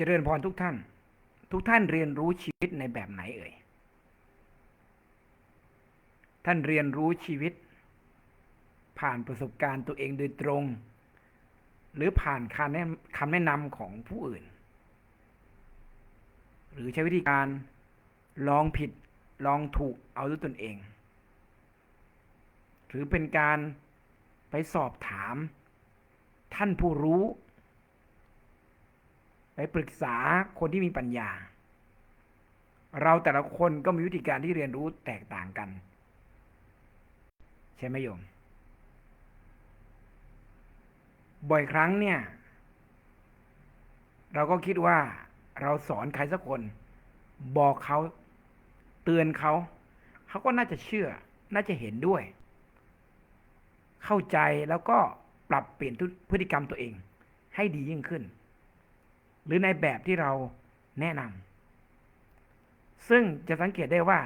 เจริญพรทุกท่าน ทุกท่านเรียนรู้ชีวิตในแบบไหนเอ่ย ท่านเรียนรู้ชีวิต ผ่านประสบการณ์ตัวเองโดยตรง หรือผ่านคำแนะคำแนะนำของผู้อื่น หรือใช้วิธีการลองผิดลองถูกเอาด้วยตนเอง หรือเป็นการไปสอบถาม ท่านผู้รู้ ปปรึกษาคนที่มีปัญญา เราแต่ละคนก็มีวิธีการที่เรียนรู้แตกต่างกัน ใช่ไหมโยม บ่อยครั้งเนี่ย เราก็คิดว่าเราสอนใครสักคน บอกเขาเตือนเขาเขาก็น่าจะเชื่อ น่าจะเห็นด้วย เข้าใจแล้วก็ปรับเปลี่ยนพฤติกรรมตัวเอง ให้ดียิ่งขึ้น หรือในแบบที่เราแนะนำซึ่งจะสังเกตได้ว่า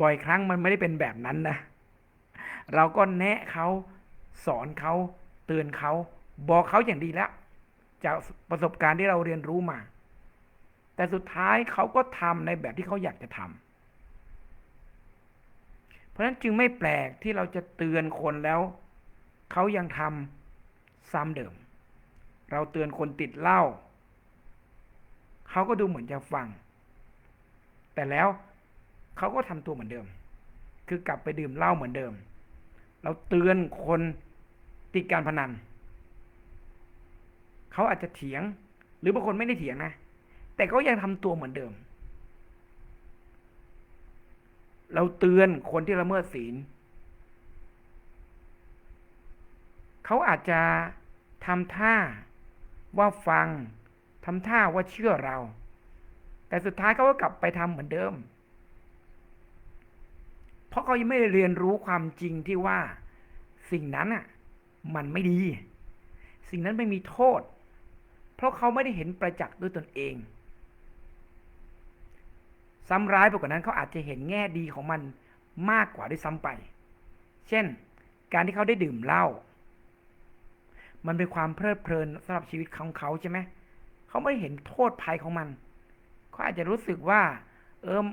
บ่อยครั้งมันไม่ได้เป็นแบบนั้นนะ เราก็แนะเขาสอนเขาเตือนเขาบอกเขาอย่างดีแล้ว จากประสบการณ์ที่เราเรียนรู้มา แต่สุดท้ายเขาก็ทำในแบบที่เขาอยากจะทำเพราะฉะนั้นจึงไม่แปลกที่เราจะเตือนคนแล้วเขายังทำซ้ำเดิม เราเตือนคนติดเหล้า เขาก็ดูเหมือนจะฟัง แต่แล้วเขาก็ทำตัวเหมือนเดิม คือกลับไปดื่มเหล้าเหมือนเดิม เราเตือนคนติดการพนัน เขาอาจจะเถียง หรือบางคนไม่ได้เถียงนะ แต่ก็ยังทำตัวเหมือนเดิม เราเตือนคนที่ละเมิดศีล เขาอาจจะทำท่าว่าฟัง ทำท่าว่าเชื่อเรา แต่สุดท้ายเขาก็กลับไปทำเหมือนเดิม เพราะเขายังไม่ได้เรียนรู้ความจริงที่ว่า สิ่งนั้นอะ มันไม่ดี สิ่งนั้นไม่มีโทษ เพราะเขาไม่ได้เห็นประจักษ์ด้วยตนเอง ซ้ำร้ายไปกว่านั้นเขาอาจจะเห็นแง่ดีของมันมากกว่าด้วยซ้ำไป เช่น การที่เขาได้ดื่มเหล้ามันเป็นความเพลิดเพลินสำหรับชีวิตของเขาใช่ไหมเขาไม่เห็นโทษภัยของมัน เขาอาจจะรู้สึกว่า เออ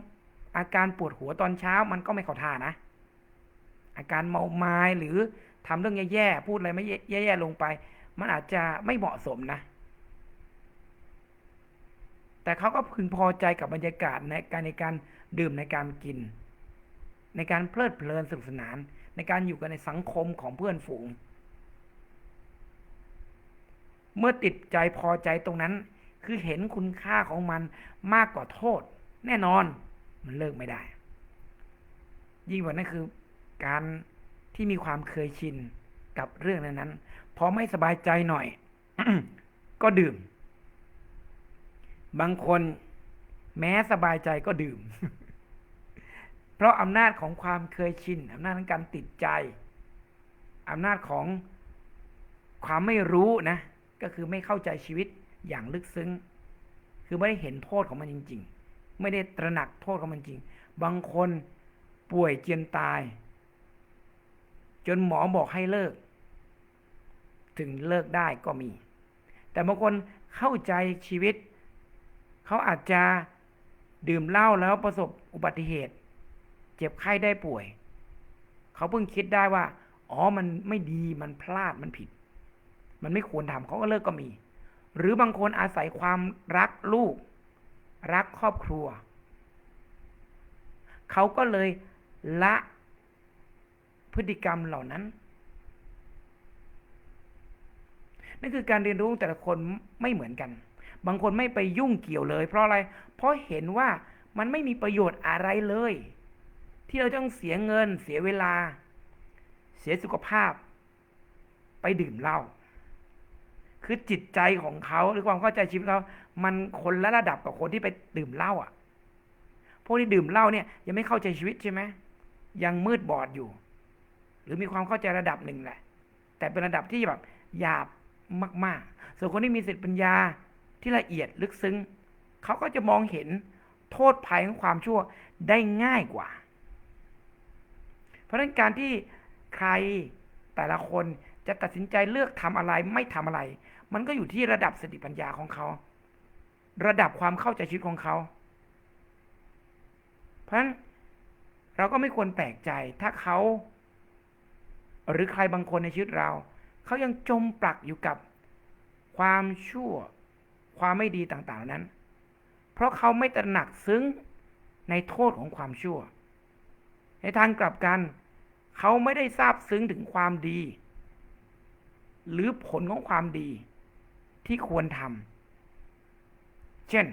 อาการปวดหัวตอนเช้ามันก็ไม่เข้าท่านะ อาการเมาไม้หรือทำเรื่องแย่ๆพูดอะไรไม่แย่ๆลงไป มันอาจจะไม่เหมาะสมนะ แต่เขาก็พึงพอใจกับบรรยากาศในการในการดื่มในการกิน ในการเพลิดเพลินสนุกสนาน ในการอยู่กันในสังคมของเพื่อนฝูง เมื่อติดใจพอใจตรงนั้น คือเห็นคุณค่าของมันมากกว่าโทษ แน่นอนมันเลิกไม่ได้ ยิ่งกว่านั้นคือการที่มีความเคยชินกับเรื่องนั้นๆพอไม่สบายใจหน่อย ก็ดื่ม บางคนแม้สบายใจก็ดื่ม เพราะอำนาจของความเคยชินอำนาจของการติดใจอำนาจของความไม่รู้นะ ก็คือไม่เข้าใจชีวิตอย่างลึกซึ้ง คือไม่ได้เห็นโทษของมันจริง ๆ ไม่ได้ตระหนักโทษของมันจริง บางคนป่วยเจียนตาย จนหมอบอกให้เลิก ถึงเลิกได้ก็มี แต่บางคนเข้าใจชีวิต เขาอาจจะดื่มเหล้าแล้วประสบอุบัติเหตุ เจ็บไข้ได้ป่วย เขาเพิ่งคิดได้ว่า อ๋อมันไม่ดีมันพลาดมันผิด มันไม่ควรทำเขาก็เลิกก็มี หรือบางคนอาศัยความรักลูก รักครอบครัว เขาก็เลยละพฤติกรรมเหล่านั้นนั่นคือการเรียนรู้แต่ละคนไม่เหมือนกัน บางคนไม่ไปยุ่งเกี่ยวเลย เพราะอะไร เพราะเห็นว่ามันไม่มีประโยชน์อะไรเลย ที่เราต้องเสียเงิน เสียเวลา เสียสุขภาพ ไปดื่มเหล้า คือจิตใจของเขาหรือความเข้าใจชีวิตเขา มันคนละระดับกับคนที่ไปดื่มเหล้าอะ พวกที่ดื่มเหล้าเนี่ยยังไม่เข้าใจชีวิตใช่ไหมยังมืดบอดอยู่ หรือมีความเข้าใจระดับหนึ่งแหละ แต่เป็นระดับที่แบบหยาบมากๆ ส่วนคนที่มีสติปัญญาที่ละเอียดลึกซึ้งเขาก็จะมองเห็นโทษภัยของความชั่วได้ง่ายกว่า เพราะฉะนั้นการที่ใครแต่ละคนจะตัดสินใจเลือกทำอะไรไม่ทำอะไร มันก็อยู่ที่ระดับสติปัญญาของเขา ระดับความเข้าใจชีวิตของเขา เพราะฉะนั้นเราก็ไม่ควรแปลกใจถ้าเขา หรือใครบางคนในชีวิตเรา เขายังจมปลักอยู่กับความชั่ว ความไม่ดีต่างๆนั้น เพราะเขาไม่ตระหนักซึ้งในโทษของความชั่ว ในทางกลับกัน เขาไม่ได้ทราบซึ้งถึงความดี หรือผลของความดี ที่ควรทำเช่น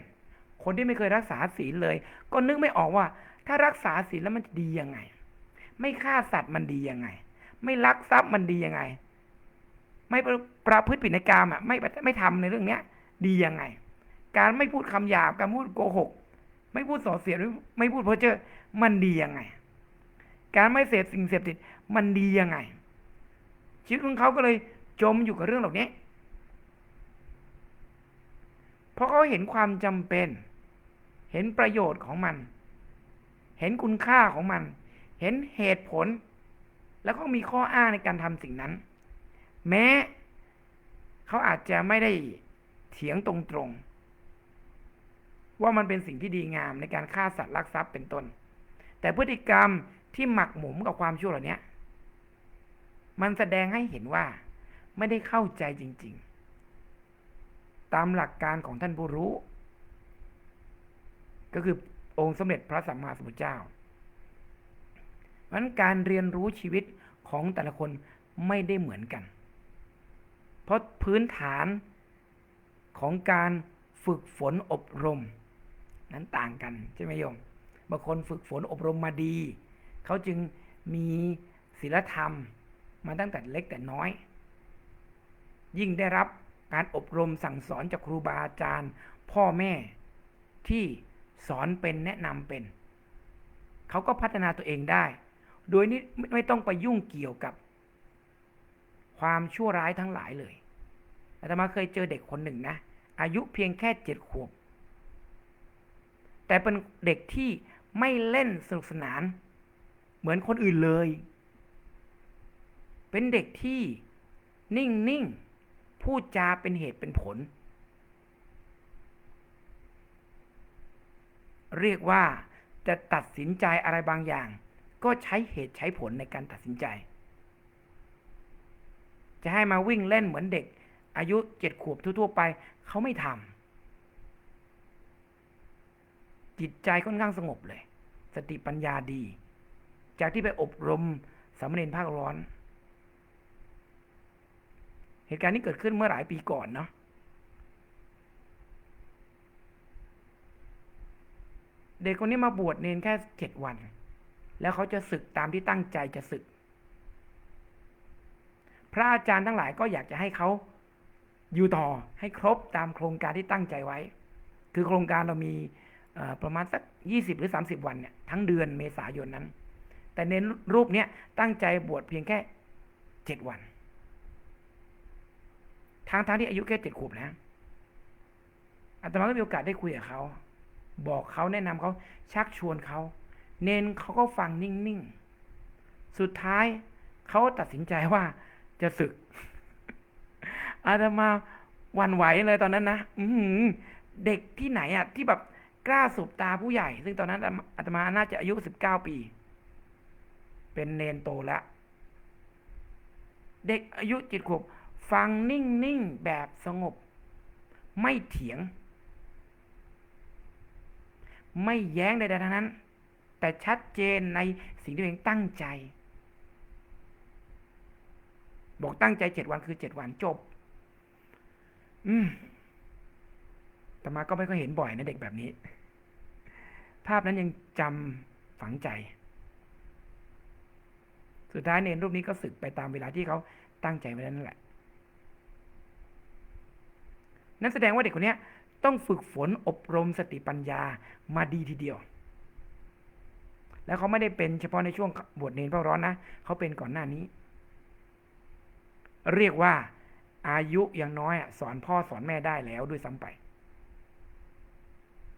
คนที่ไม่เคยรักษาศีลเลย ก็นึกไม่ออกว่า ถ้ารักษาศีลแล้วมันดียังไง ไม่ฆ่าสัตว์มันดียังไง ไม่ลักทรัพย์มันดียังไง ไม่ประพฤติผิดในกามอะไม่ไม่ทำในเรื่องเนี้ย ดียังไง การไม่พูดคำหยาบการพูดโกหก ไม่พูดส่อเสียดไม่พูดเพ้อเจ้อมันดียังไง การไม่เสพสิ่งเสพติดมันดียังไงชีวิตของเขาก็เลยจมอยู่กับเรื่องเหล่านี้ เพราะเขาเห็นความจำเป็น เห็นประโยชน์ของมัน เห็นคุณค่าของมัน เห็นเหตุผล แล้วก็มีข้ออ้างในการทำสิ่งนั้น แม้เขาอาจจะไม่ได้เถียงตรงๆ ว่ามันเป็นสิ่งที่ดีงามในการฆ่าสัตว์ลักทรัพย์เป็นต้น แต่พฤติกรรมที่หมักหมมกับความชั่วเหล่านี้มันแสดงให้เห็นว่าไม่ได้เข้าใจจริงๆ ตามหลักการของท่านผู้รู้ ก็คือองค์สมเด็จพระสัมมาสัมพุทธเจ้าเพราะฉะนั้นการเรียนรู้ชีวิตของแต่ละคนไม่ได้เหมือนกัน เพราะพื้นฐานของการฝึกฝนอบรม นั้นต่างกันใช่ไหมโยมบางคนฝึกฝนอบรมมาดี เขาจึงมีศีลธรรมมาตั้งแต่เล็กแต่น้อย ยิ่งได้รับ การอบรมสั่งสอนจากครูบาอาจารย์ พ่อแม่ที่สอนเป็นแนะนำเป็น เขาก็พัฒนาตัวเองได้ โดยนี้ไม่ต้องไปยุ่งเกี่ยวกับ ความชั่วร้ายทั้งหลายเลยอาตมาเคยเจอเด็กคนหนึ่งนะ อายุเพียงแค่เจ็ดขวบ แต่เป็นเด็กที่ไม่เล่นสนุกสนาน เหมือนคนอื่นเลย เป็นเด็กที่นิ่งนิ่ง พูดจาเป็นเหตุเป็นผล เรียกว่าจะตัดสินใจอะไรบางอย่าง ก็ใช้เหตุใช้ผลในการตัดสินใจ จะให้มาวิ่งเล่นเหมือนเด็ก อายุเจ็ดขวบทั่วๆไป เขาไม่ทำจิตใจค่อนข้างสงบเลย สติปัญญาดี จากที่ไปอบรมสามเณรภาคร้อน เหตุการณ์นี้เกิดขึ้นเมื่อหลายปีก่อนเนาะเด็กคนนี้มาบวชเนนแค่เจ็ดวัน แล้วเขาจะศึกตามที่ตั้งใจจะศึก พระอาจารย์ทั้งหลายก็อยากจะให้เขาอยู่ต่อให้ครบตามโครงการที่ตั้งใจไว้ คือโครงการเรามีประมาณสักยี่สิบหรือสามสิบวันเนี่ยทั้งเดือนเมษายนนั้น แต่เน้นรูปเนี้ยตั้งใจบวชเพียงแค่เจ็ดวัน ทางทางที่อายุแค่เจ็ดขวบนะอาตมาก็มีโอกาสได้คุยกับเขา บอกเขาแนะนำเขาชักชวนเขา เน้นเขาก็ฟังนิ่งๆ สุดท้ายเขาตัดสินใจว่าจะศึก อาตมาวันไหวเลยตอนนั้นนะอืเด็กที่ไหนอะ ที่แบบกล้าสูบตาผู้ใหญ่ ซึ่งตอนนั้นอาตมาน่าจะอายุสิบเก้าปี เป็นเนนโตแล้ว เด็กอายุจิตขวบ ฟังนิ่ง ๆ แบบสงบ ไม่เถียง ไม่แย้งใดๆทั้งนั้น แต่ชัดเจนในสิ่งที่ตัวเองตั้งใจ บอกตั้งใจเจ็ดวันคือเจ็ดวันจบ อืมแต่มาก็ไม่ค่อยเห็นบ่อยนะเด็กแบบนี้ ภาพนั้นยังจำฝังใจ สุดท้ายเนรรูปนี้ก็สึกไปตามเวลาที่เขาตั้งใจไว้นั่นแหละ นั่นแสดงว่าเด็กคนนี้ต้องฝึกฝนอบรมสติปัญญามาดีทีเดียว แล้วเขาไม่ได้เป็นเฉพาะในช่วงบวชเนรเพระร้อนนะเขาเป็นก่อนหน้านี้ เรียกว่าอายุยังน้อยสอนพ่อสอนแม่ได้แล้วด้วยซ้ำไป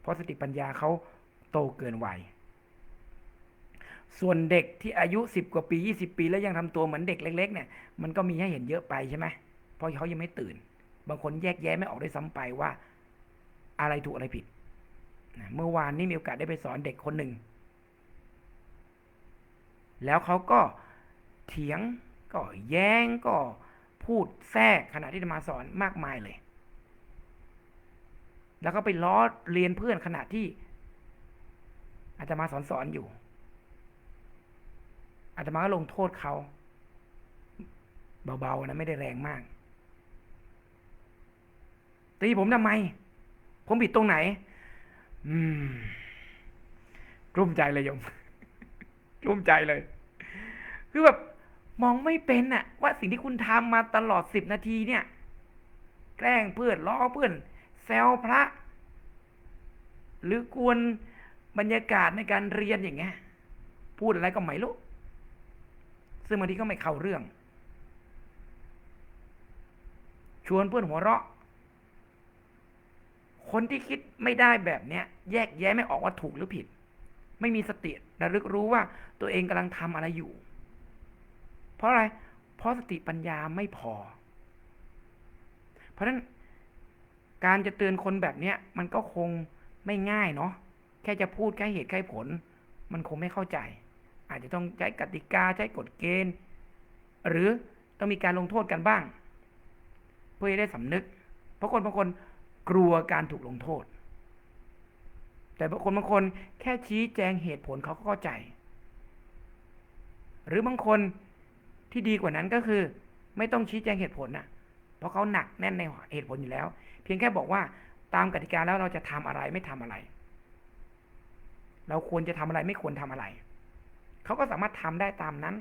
เพราะสติปัญญาเขาโตเกินวัยส่วนเด็กที่อายุสิบกว่าปียี่สิบปี แล้วยังทำตัวเหมือนเด็กเล็ก ๆ เนี่ยมันก็มีให้เห็นเยอะไปใช่ไหมเพราะเขายังไม่ตื่น บางคนแยกแยะไม่ออกได้ซ้ำไปว่า อะไรถูกอะไรผิดนะเมื่อวานนี้มีโอกาสได้ไปสอนเด็กคนหนึ่ง แล้วเขาก็เถียงก็แย้งก็พูดแทรกขณะที่จะมาสอนมากมายเลย แล้วก็ไปล้อเรียนเพื่อนขณะที่อาจจะมาสอนสอนอยู่ อาจจะมาก็ลงโทษเขา เบาๆนะไม่ได้แรงมาก ตีผมทำไม ผมผิดตรงไหน อืมกลุ้มใจเลยโยมกลุ้มใจเลย คือแบบมองไม่เป็นอะว่าสิ่งที่คุณทำมาตลอดสิบนาทีเนี่ย แกล้งเพื่อนล้อเพื่อนแซวพระ หรือกวนบรรยากาศในการเรียนอย่างเงี้ยพูดอะไรก็ไม่รู้ซึ่งบางทีก็ไม่เข้าเรื่อง ชวนเพื่อนหัวเราะ คนที่คิดไม่ได้แบบเนี้ย แยกแยะไม่ออกว่าถูกหรือผิด ไม่มีสติระลึกรู้ว่าตัวเองกำลังทำอะไรอยู่ เพราะอะไร เพราะสติปัญญาไม่พอ เพราะฉะนั้นการจะเตือนคนแบบเนี้ยมันก็คงไม่ง่ายเนาะแค่จะพูดแค่เหตุแค่ผล มันคงไม่เข้าใจ อาจจะต้องใช้กติกาใช้กฎเกณฑ์ หรือต้องมีการลงโทษกันบ้าง เพื่อให้ได้สำนึก เพราะคนบางคน กลัวการถูกลงโทษ แต่บางคนบางคนแค่ชี้แจงเหตุผลเขาก็เข้าใจ หรือบางคนที่ดีกว่านั้นก็คือ ไม่ต้องชี้แจงเหตุผลน่ะ เพราะเขาหนักแน่นในเหตุผลอยู่แล้ว เพียงแค่บอกว่าตามกติกาแล้วเราจะทำอะไรไม่ทำอะไร เราควรจะทำอะไรไม่ควรทำอะไร เขาก็สามารถทำได้ตามนั้น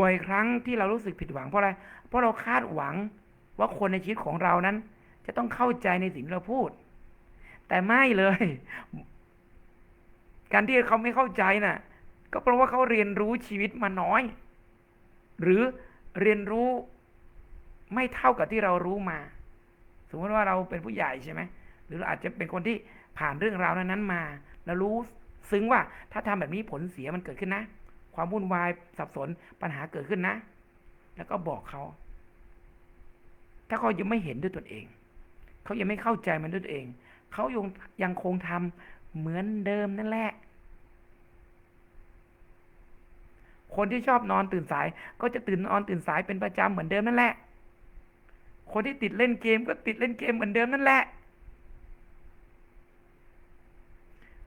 บ่อยครั้งที่เรารู้สึกผิดหวังเพราะอะไร เพราะเราคาดหวัง ว่าคนในชีวิตของเรานั้น จะต้องเข้าใจในสิ่งที่เราพูด แต่ไม่เลย การที่เขาไม่เข้าใจน่ะ ก็เพราะว่าเขาเรียนรู้ชีวิตมาน้อย หรือเรียนรู้ไม่เท่ากับที่เรารู้มา สมมติว่าเราเป็นผู้ใหญ่ใช่ไหมหรือเราอาจจะเป็นคนที่ผ่านเรื่องราวนั้นๆมา แล้วรู้ซึ้งว่าถ้าทำแบบนี้ผลเสียมันเกิดขึ้นนะ ความวุ่นวายสับสนปัญหาเกิดขึ้นนะ แล้วก็บอกเขา ถ้าเขายังไม่เห็นด้วยตนเอง เขายังไม่เข้าใจมันด้วยตัวเอง เขายังยังคงทำเหมือนเดิมนั่นแหละ คนที่ชอบนอนตื่นสาย ก็จะตื่นนอนตื่นสายเป็นประจำเหมือนเดิมนั่นแหละ คนที่ติดเล่นเกมก็ติดเล่นเกมเหมือนเดิมนั่นแหละ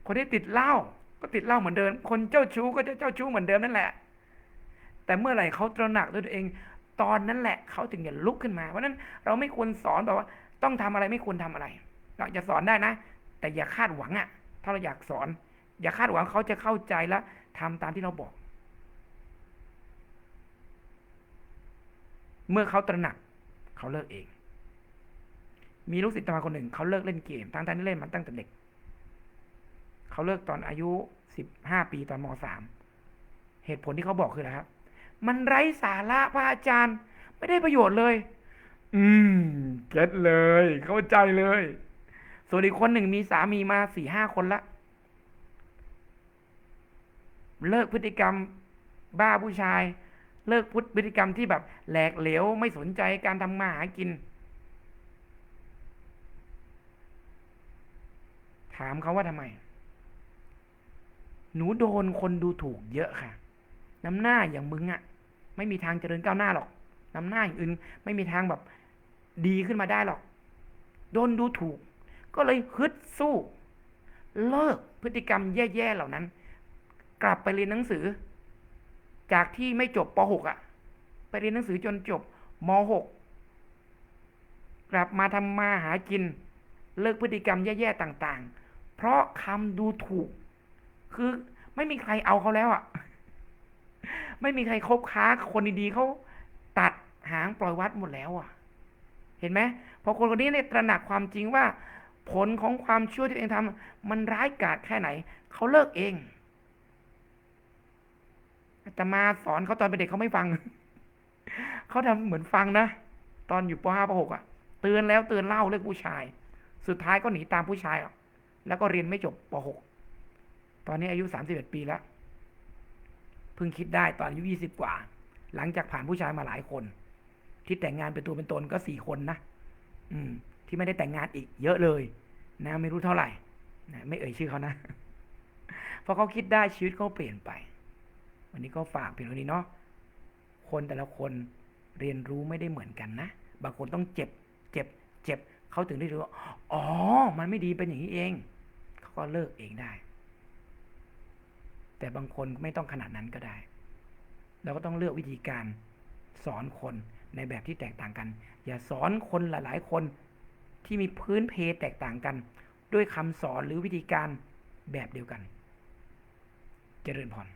คนที่ติดเหล้าก็ติดเหล้าเหมือนเดิม คนเจ้าชู้ก็จะเจ้าชู้เหมือนเดิมนั่นแหละ แต่เมื่อไหร่เขาตระหนักด้วยตัวเอง ตอนนั้นแหละเขาถึงจะลุกขึ้นมา เพราะนั้นเราไม่ควรสอนแบบว่า ต้องทำอะไรไม่ควรทำอะไร เราจะสอนได้นะ แต่อย่าคาดหวังอะถ้าเราอยากสอน อย่าคาดหวังเขาจะเข้าใจและทำตามที่เราบอก เมื่อเขาตระหนักเขาเลิกเอง มีลูกศิษย์ตมาคนหนึ่งเขาเลิกเล่นเกมทั้งๆที่เล่นมันตั้งแต่เด็กเขาเลิกตอนอายุสิบห้าปีตอนมสามเหตุผลที่เขาบอกคืออะไรครับ มันไร้สาระพระอาจารย์ ไม่ได้ประโยชน์เลย อืมเก็ตเลย เข้าใจเลย ส่วนอีกคนหนึ่งมีสามีมาสี่ห้าคนละ เลิกพฤติกรรมบ้าผู้ชาย เลิกพฤติกรรมที่แบบแหลกเหลวไม่สนใจการทำมาหากิน ถามเขาว่าทำไม หนูโดนคนดูถูกเยอะค่ะ น้ำหน้าอย่างมึงอะ่ะ ไม่มีทางเจริญก้าวหน้าหรอกน้ำหน้าอย่างอื่นไม่มีทางแบบดีขึ้นมาได้หรอกโดนดูถูก ก็เลยฮึดสู้ เลิกพฤติกรรมแย่ๆเหล่านั้น กลับไปเรียนหนังสือ จากที่ไม่จบป .6 อะ ไปเรียนหนังสือจนจบม .6 กลับมาทำมาหากิน เลิกพฤติกรรมแย่ๆต่าง ๆ เพราะคำดูถูก คือไม่มีใครเอาเขาแล้วอะ ไม่มีใครคบค้าคนดีๆเขาตัดหางปล่อยวัดหมดแล้วอะ เห็นไหมพอคนคนนี้เนี่ยตระหนักความจริงว่า ผลของความชั่วที่เองทำมันร้ายกาจแค่ไหน เขาเลิกเองแต่มาสอนเขาตอนเป็นเด็กเขาไม่ฟัง เขาทำเหมือนฟังนะ ตอนอยู่ป .5 ป .6 อะ เตือนแล้วเตือนเล่าเรื่องผู้ชาย สุดท้ายก็หนีตามผู้ชายอะแล้วก็เรียนไม่จบป .6 ตอนนี้อายุ 31 ปีแล้ว พิ่งคิดได้ตอนอายุ20กว่า หลังจากผ่านผู้ชายมาหลายคน ที่แต่งงานเป็นตัวเป็นตนก็สี่คนนะอืม ที่ไม่ได้แต่งงานอีกเยอะเลย นะ ไม่รู้เท่าไหร่นะไม่เอ่ยชื่อเขานะเพราะเขาคิดได้ชีวิตเขาเปลี่ยนไป วันนี้ก็ฝากเพียงเท่านี้เนาะคนแต่ละคนเรียนรู้ไม่ได้เหมือนกันนะบางคนต้องเจ็บ เจ็บ เจ็บเขาถึงได้รู้ว่าอ๋อ มันไม่ดีเป็นอย่างนี้เองเขาก็เลิกเองได้ แต่บางคนไม่ต้องขนาดนั้นก็ได้ เราก็ต้องเลือกวิธีการสอนคนในแบบที่แตกต่างกัน อย่าสอนคนหลาย ๆ คนที่มีพื้นเพแตกต่างกัน ด้วยคำสอนหรือวิธีการแบบเดียวกัน เจริญพร